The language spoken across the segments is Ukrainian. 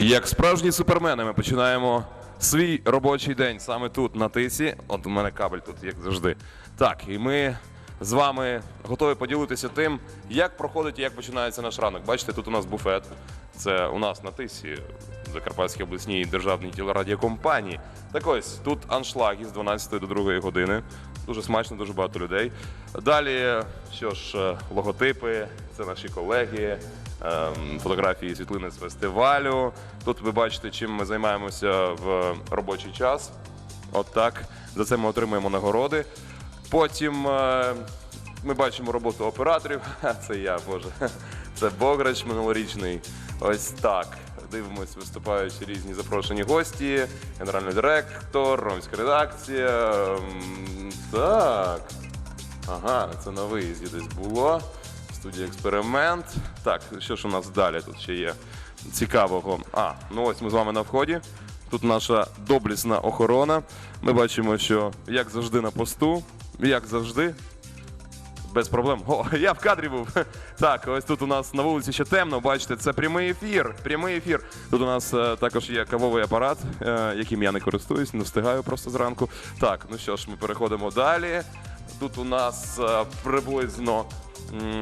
Як справжні супермени, ми починаємо свій робочий день саме тут, на тисі. От у мене кабель тут, як завжди. Так, і ми з вами готові поділитися тим, як проходить і як починається наш ранок. Бачите, тут у нас буфет. Це у нас на тисі, Закарпатській обласній державній телерадіокомпанії. Так ось тут аншлаги з 12 до 2 години. Дуже смачно, дуже багато людей. Далі, що ж, логотипи, це наші колеги, ем, фотографії світлини з фестивалю. Тут ви бачите, чим ми займаємося в робочий час. От так. За це ми отримуємо нагороди. Потім е, ми бачимо роботу операторів. Це я, Боже. Це Бограч минулорічний. Ось так. Дивимось, виступають різні запрошені гості, генеральний директор, ромська редакція. М, Так. Ага, це на виїзді було. Студія експеримент. Так, що ж у нас далі тут ще є цікавого? А, ну ось ми з вами на вході. Тут наша доблісна охорона. Ми бачимо, що як завжди на посту, як завжди, без проблем. О, я в кадрі був. Так, ось тут у нас на вулиці ще темно. Бачите, це прямий ефір. Прямий ефір. Тут у нас е, також є кавовий апарат, е, яким я не користуюсь, не встигаю просто зранку. Так, ну що ж, ми переходимо далі. Тут у нас е, приблизно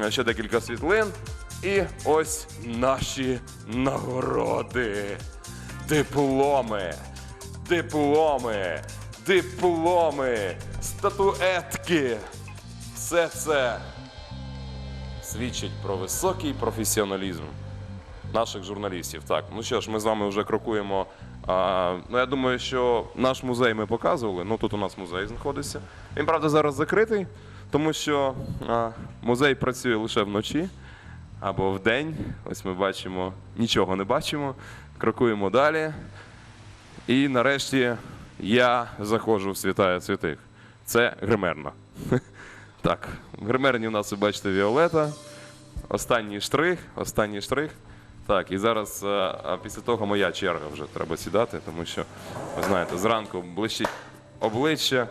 ще декілька світлин. І ось наші нагороди. Дипломи. Дипломи. Дипломи. Статуетки. Все це свідчить про високий професіоналізм наших журналістів. Так, ну що ж, ми з вами вже крокуємо. А, ну, я думаю, що наш музей ми показували. Ну тут у нас музей знаходиться. Він, правда, зараз закритий, тому що музей працює лише вночі або вдень. Ось ми бачимо, нічого не бачимо. Крокуємо далі. І нарешті я заходжу в святая святих. Це гримерна. Так, в гримерні у нас ви бачите Віолета. Останній штрих, останній штрих. Так, і зараз е, а після того моя черга вже треба сідати, тому що, ви знаєте, зранку блищить обличчя.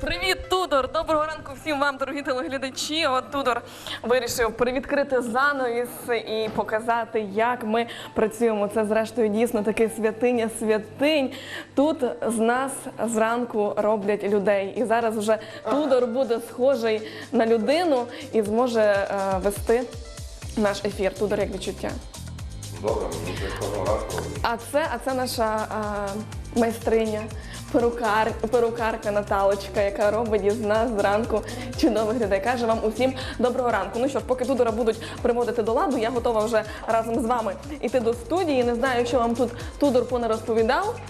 Привіт, Тудор! Доброго ранку всім вам, дорогі телеглядачі. От Тудор вирішив привідкрити занавіс і показати, як ми працюємо. Це зрештою дійсно таке святиня святинь. Тут з нас зранку роблять людей. І зараз вже Тудор буде схожий на людину і зможе е, вести наш ефір. Тудор, як відчуття. Добре, А це, а це наша а, майстриня, перукар, перукарка Наталочка, яка робить із нас зранку чудових людей. Каже вам усім доброго ранку. Ну що ж, поки Тудора будуть приводити до ладу, я готова вже разом з вами йти до студії. Не знаю, що вам тут Тудор поне розповідав.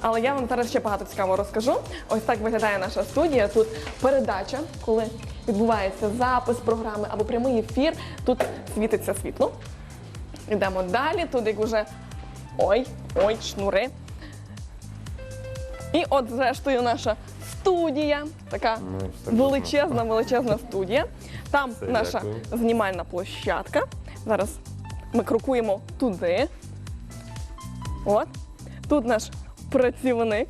Але я вам зараз ще багато цікавого розкажу. Ось так виглядає наша студія. Тут передача, коли відбувається запис програми або прямий ефір. Тут світиться світло. Йдемо далі, тут як уже ой, ой, шнури. І от, зрештою, наша студія, така величезна, величезна студія. Там Все, наша дякую. знімальна площадка. Зараз ми крокуємо туди. От. Тут наш працівник,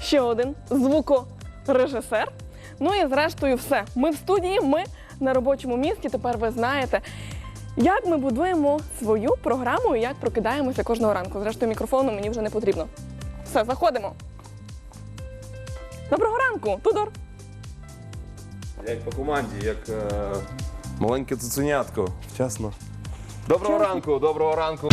ще один звукорежисер. Ну і зрештою, все. Ми в студії, ми на робочому місці. Тепер ви знаєте, як ми будуємо свою програму і як прокидаємося кожного ранку. Зрештою, мікрофону мені вже не потрібно. Все, заходимо. Доброго ранку, Тудор. Як по команді, як е, маленьке цуценятко. Вчасно. Доброго ранку, доброго ранку.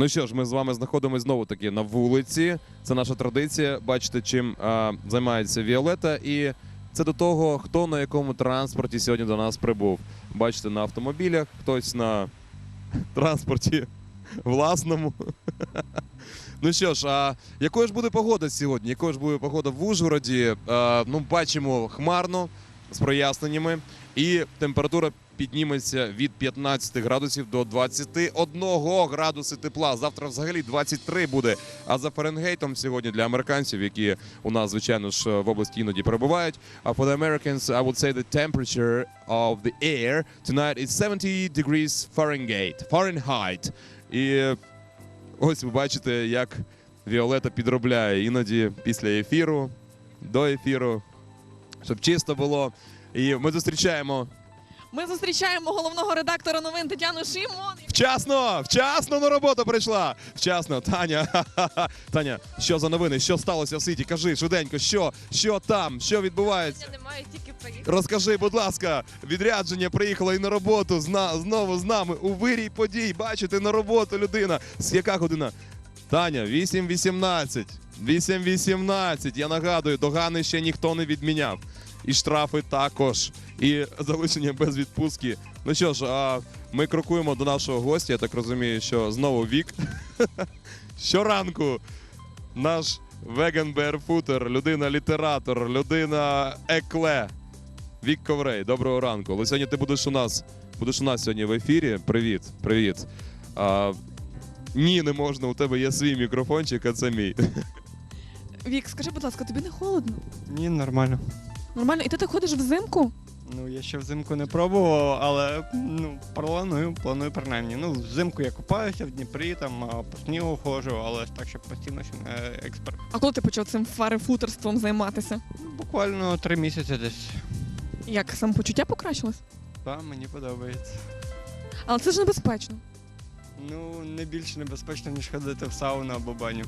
Ну що ж, ми з вами знаходимося знову таки на вулиці. Це наша традиція. Бачите, чим е, займається Віолета. І це до того, хто на якому транспорті сьогодні до нас прибув. Бачите, на автомобілях, хтось на транспорті власному. Ну що ж, а якою ж буде погода сьогодні? Якою ж буде погода в Ужгороді? Е, ну, бачимо хмарно з проясненнями, і температура підніметься від 15 градусів до 21 градуси тепла. Завтра взагалі 23 буде. А за Фаренгейтом сьогодні для американців, які у нас звичайно ж в області іноді перебувають. А for the Americans, I would say the temperature of the air tonight is 70 degrees Fahrenheit. Fahrenheit. І Ось ви бачите, як Віолета підробляє іноді після ефіру, до ефіру, щоб чисто було. І ми зустрічаємо Ми зустрічаємо головного редактора новин Тетяну Шимон. Вчасно! Вчасно на роботу прийшла! Вчасно, Таня. Таня, що за новини? Що сталося в Ситі? Кажи швиденько, що? Що там? Що відбувається? Немає тільки приїхав. Розкажи, будь ласка, відрядження приїхало і на роботу зна, знову з нами у вирій подій. Бачите, на роботу людина. З яка година? Таня, 8.18. 8.18. Я нагадую, догани ще ніхто не відміняв. І штрафи також. І залишення без відпустки. Ну що ж, а ми крокуємо до нашого гостя. Я так розумію, що знову вік. Щоранку наш веган берфутер, людина-літератор, людина екле. Вік Коврей, доброго ранку. Але сьогодні ти будеш у нас. Будеш у нас сьогодні в ефірі. Привіт, привіт. А, ні, не можна. У тебе є свій мікрофончик, а це мій. Вік, скажи, будь ласка, тобі не холодно? Ні, нормально. Нормально, і ти так ходиш взимку? Ну, я ще взимку не пробував, але ну, планую, планую принаймні. Ну, взимку я купаюся в Дніпрі, там а, по снігу ходжу, але ж так, щоб постійно ще не експерт. А коли ти почав цим фарифутерством займатися? Буквально три місяці десь. Як самопочуття покращилось? Та, мені подобається. Але це ж небезпечно. Ну, не більш небезпечно, ніж ходити в сауну або баню.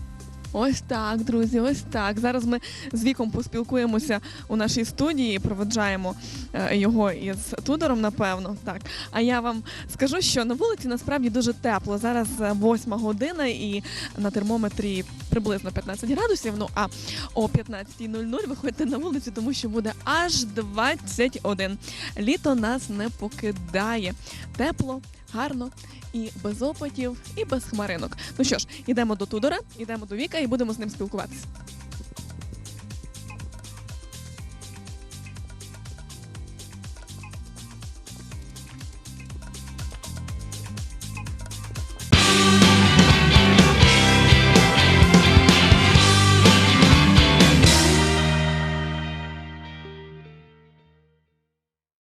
Ось так, друзі, ось так. Зараз ми з віком поспілкуємося у нашій студії, проведжаємо е, його із Тудором, напевно. Так. А я вам скажу, що на вулиці насправді дуже тепло. Зараз е, восьма година і на термометрі приблизно 15 градусів. Ну а о 15.00 виходьте на вулицю, тому що буде аж 21. Літо нас не покидає. Тепло, гарно. І без опитів, і без хмаринок. Ну що ж, ідемо до Тудора, ідемо до Віка і будемо з ним спілкуватися.